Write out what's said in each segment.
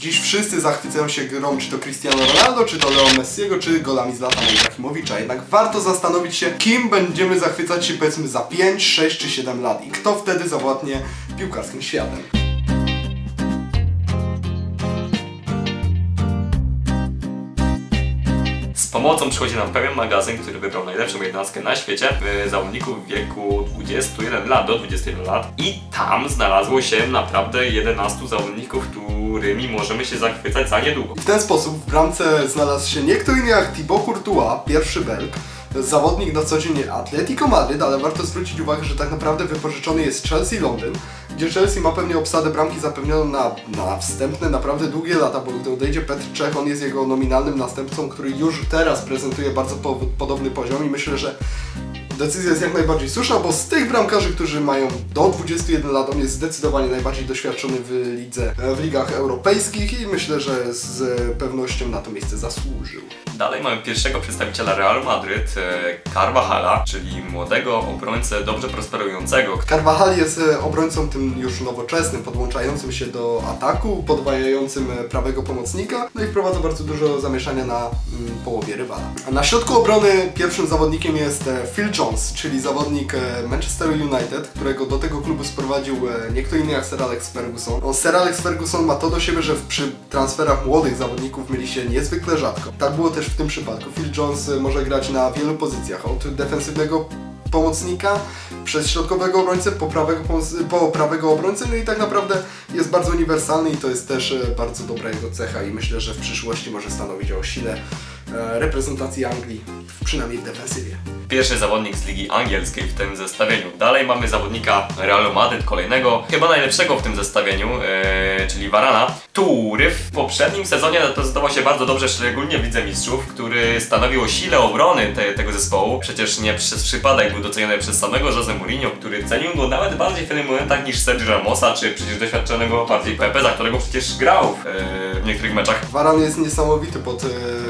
Dziś wszyscy zachwycają się grą czy to Cristiano Ronaldo, czy to Leo Messiego, czy golami z lata Ibrahimowicza. Jednak warto zastanowić się, kim będziemy zachwycać się powiedzmy za 5, 6 czy 7 lat i kto wtedy zawładnie piłkarskim światem. Pomocą przychodzi nam pewien magazyn, który wybrał najlepszą jednostkę na świecie y, zawodników w wieku 21 lat do 21 lat i tam znalazło się naprawdę 11 zawodników, którymi możemy się zachwycać za niedługo. I w ten sposób w bramce znalazł się nie kto inny jak Thibaut Courtois, pierwszy Belg, zawodnik na co dzień Atletico Madryt, ale warto zwrócić uwagę, że tak naprawdę wypożyczony jest Chelsea Londyn, gdzie Chelsea ma pewnie obsadę bramki zapewnioną na, na wstępne, naprawdę długie lata, bo gdy odejdzie Petr Czech, on jest jego nominalnym następcą, który już teraz prezentuje bardzo po, podobny poziom i myślę, że decyzja jest jak najbardziej słuszna, bo z tych bramkarzy, którzy mają do 21 lat, on jest zdecydowanie najbardziej doświadczony w lidze, w ligach europejskich i myślę, że z pewnością na to miejsce zasłużył. Dalej mamy pierwszego przedstawiciela Realu Madryt, e, Carvajala, czyli młodego obrońcę dobrze prosperującego. Carvajal jest e, obrońcą tym już nowoczesnym, podłączającym się do ataku, podwajającym e, prawego pomocnika, no i wprowadza bardzo dużo zamieszania na mm, połowie rywala. Na środku obrony pierwszym zawodnikiem jest e, Phil Jones, czyli zawodnik e, Manchester United, którego do tego klubu sprowadził e, nie kto inny jak Sir Alex Ferguson. No, Sir Alex Ferguson ma to do siebie, że przy transferach młodych zawodników mieli się niezwykle rzadko. Tak było też w tym przypadku. Phil Jones e, może grać na wielu pozycjach, od defensywnego pomocnika, przez środkowego obrońcę, po prawego, po prawego obrońcę, no i tak naprawdę jest bardzo uniwersalny i to jest też bardzo dobra jego cecha i myślę, że w przyszłości może stanowić o sile reprezentacji Anglii, przynajmniej w defensywie. Pierwszy zawodnik z Ligi Angielskiej w tym zestawieniu. Dalej mamy zawodnika Realu Madryt, kolejnego, chyba najlepszego w tym zestawieniu, e, czyli Varana, który w poprzednim sezonie zaprezentował się bardzo dobrze, szczególnie w Lidze Mistrzów, który stanowił o sile obrony te, tego zespołu. Przecież nie przez przypadek był doceniony przez samego Jose Mourinho, który cenił go nawet bardziej w pewnych momentach niż Sergio Ramosa, czy przecież doświadczonego bardziej Pepe, za którego przecież grał e, w niektórych meczach. Varan jest niesamowity pod e,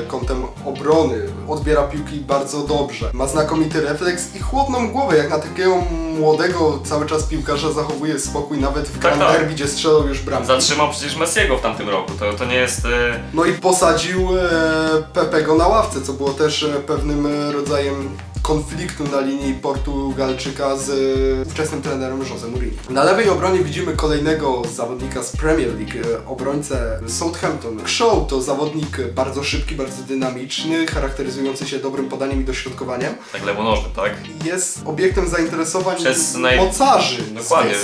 kątem obrony, odbiera piłki bardzo dobrze, ma znakomity refleks i chłodną głowę, jak na takiego młodego cały czas piłkarza zachowuje spokój nawet w Tak, tak. Derby, gdzie strzelał już bramki. Zatrzymał przecież Messiego w tamtym roku, to, to nie jest... E, No i posadził e, Pepego na ławce, co było też e, pewnym e, rodzajem konfliktu na linii Portugalczyka z e, ówczesnym trenerem Jose Mourinho. Na lewej obronie widzimy kolejnego zawodnika z Premier League, e, obrońcę Southampton. Shaw to zawodnik bardzo szybki, bardzo dynamiczny, charakteryzujący się dobrym podaniem i dośrodkowaniem. tak lewonożny, tak? Jest obiektem zainteresowań Przez naj- mocarzy. Dokładnie.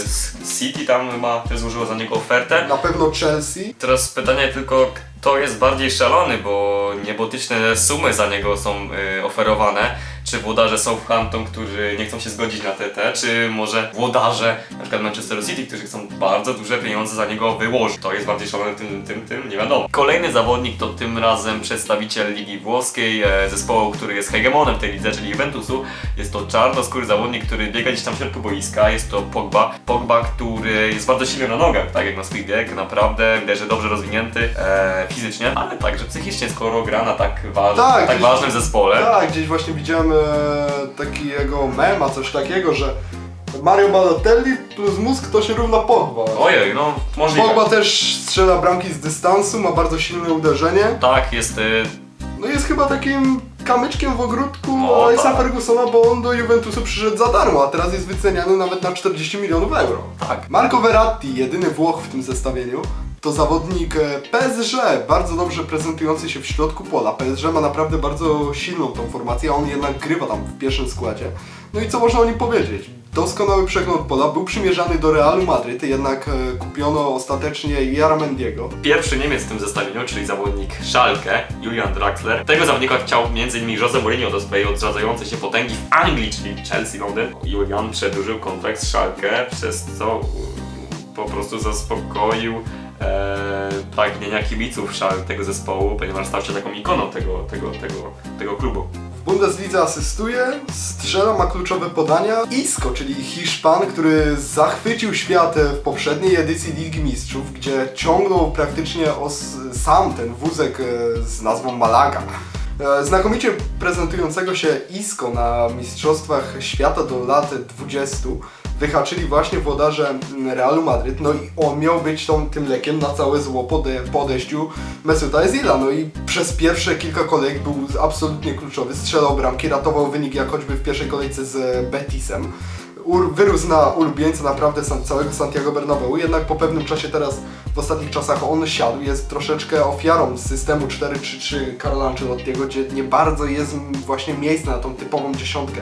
City tam ma, też złożyło za niego ofertę. Na pewno Chelsea. Teraz pytanie tylko, kto jest bardziej szalony, bo niebotyczne sumy za niego są y, oferowane. Czy włodarze Southampton, którzy nie chcą się zgodzić na TT, czy może włodarze na przykład Manchester City, którzy chcą bardzo duże pieniądze za niego wyłożyć. To jest bardziej szalony tym, tym, tym, nie wiadomo. Kolejny zawodnik to tym razem przedstawiciel Ligi Włoskiej, e, zespołu, który jest hegemonem w tej lidze, czyli Juventusu. Jest to czarnoskóry zawodnik, który biega gdzieś tam w środku boiska, jest to Pogba. Pogba, który jest bardzo silny na nogach, tak jak na swój bieg, naprawdę widać, że dobrze rozwinięty e, fizycznie, ale także psychicznie, skoro gra na tak, waż, Tak, tak gdzieś- ważnym zespole. Tak, gdzieś właśnie widziałem e, takiego mema, coś takiego, że Mario Balotelli plus mózg to się równa Pogba. Ojej, no możliwe. Pogba też strzela bramki z dystansu, ma bardzo silne uderzenie. Tak, jest y, No jest chyba takim kamyczkiem w ogródku O, Alexa tak. Fergusona, bo on do Juventusu przyszedł za darmo, a teraz jest wyceniany nawet na 40 milionów euro. tak. Marco Verratti, jedyny Włoch w tym zestawieniu, to zawodnik e, PSG, bardzo dobrze prezentujący się w środku pola. PSG ma naprawdę bardzo silną tą formację, a on jednak grywa tam w pierwszym składzie. No i co można o nim powiedzieć? Doskonały przegląd pola, był przymierzany do Realu Madryt, jednak e, kupiono ostatecznie Jaramendiego. Pierwszy Niemiec w tym zestawieniu, czyli zawodnik Schalke, Julian Draxler. Tego zawodnika chciał m.in. Jose Mourinho do swojej odradzającej się potęgi w Anglii, czyli Chelsea Londyn. Julian przedłużył kontrakt z Schalke, przez co y, po prostu zaspokoił e, pragnienia kibiców tego zespołu, ponieważ stał się taką ikoną tego, tego, tego, tego klubu. W Bundeslidze asystuje, strzela, ma kluczowe podania. Isco, czyli Hiszpan, który zachwycił świat w poprzedniej edycji Ligi Mistrzów, gdzie ciągnął praktycznie sam ten wózek e, z nazwą Malaga. E, Znakomicie prezentującego się Isco na Mistrzostwach Świata do lat 20 wyhaczyli właśnie włodarze mm, Realu Madryt, no i on miał być tą, tym lekiem na całe zło po, de, po odejściu Mesuta Özila, no i przez pierwsze kilka kolejek był absolutnie kluczowy, strzelał bramki, ratował wynik jak choćby w pierwszej kolejce z Betisem. Ur, wyrósł na ulubieńca naprawdę sam, całego Santiago Bernabeu, jednak po pewnym czasie teraz, w ostatnich czasach on siadł, jest troszeczkę ofiarą systemu 4-3-3 Carlo Ancelottiego, gdzie nie bardzo jest właśnie miejsce na tą typową dziesiątkę,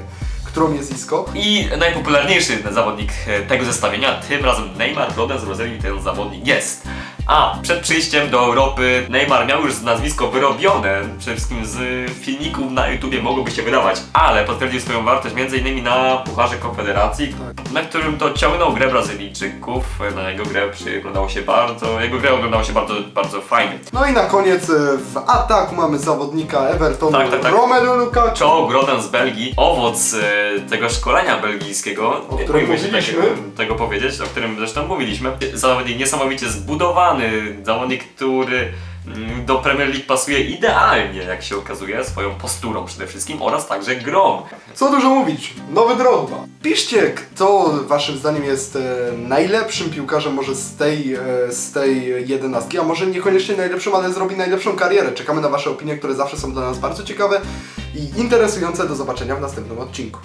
którą jest Isco. I najpopularniejszy zawodnik e, tego zestawienia, tym razem Neymar rodem z Brazylii ten zawodnik jest. A przed przyjściem do Europy Neymar miał już nazwisko wyrobione, przede wszystkim z filmików na YouTubie mogłoby się wydawać, ale potwierdził swoją wartość m.in. na Pucharze Konfederacji, na którym to ciągnął grę Brazylijczyków. Na jego grę przyglądało się bardzo, jego grę oglądało się bardzo, bardzo fajnie. No i na koniec e, w ataku mamy zawodnika Evertonu Tak, tak, tak. Romelu Lukaku. Rodem z Belgii, owoc e, tego szkolenia belgijskiego, O którym boimy się mówiliśmy. tego, tego powiedzieć, o którym zresztą mówiliśmy. Zawodnik niesamowicie zbudowany, zawodnik, który mm, do Premier League pasuje idealnie, jak się okazuje, swoją posturą przede wszystkim oraz także grą. Co dużo mówić, nowy Drogba. Piszcie, kto waszym zdaniem jest e, najlepszym piłkarzem może z tej, e, z tej jedenastki, a może niekoniecznie najlepszym, ale zrobi najlepszą karierę. Czekamy na wasze opinie, które zawsze są dla nas bardzo ciekawe i interesujące. Do zobaczenia w następnym odcinku.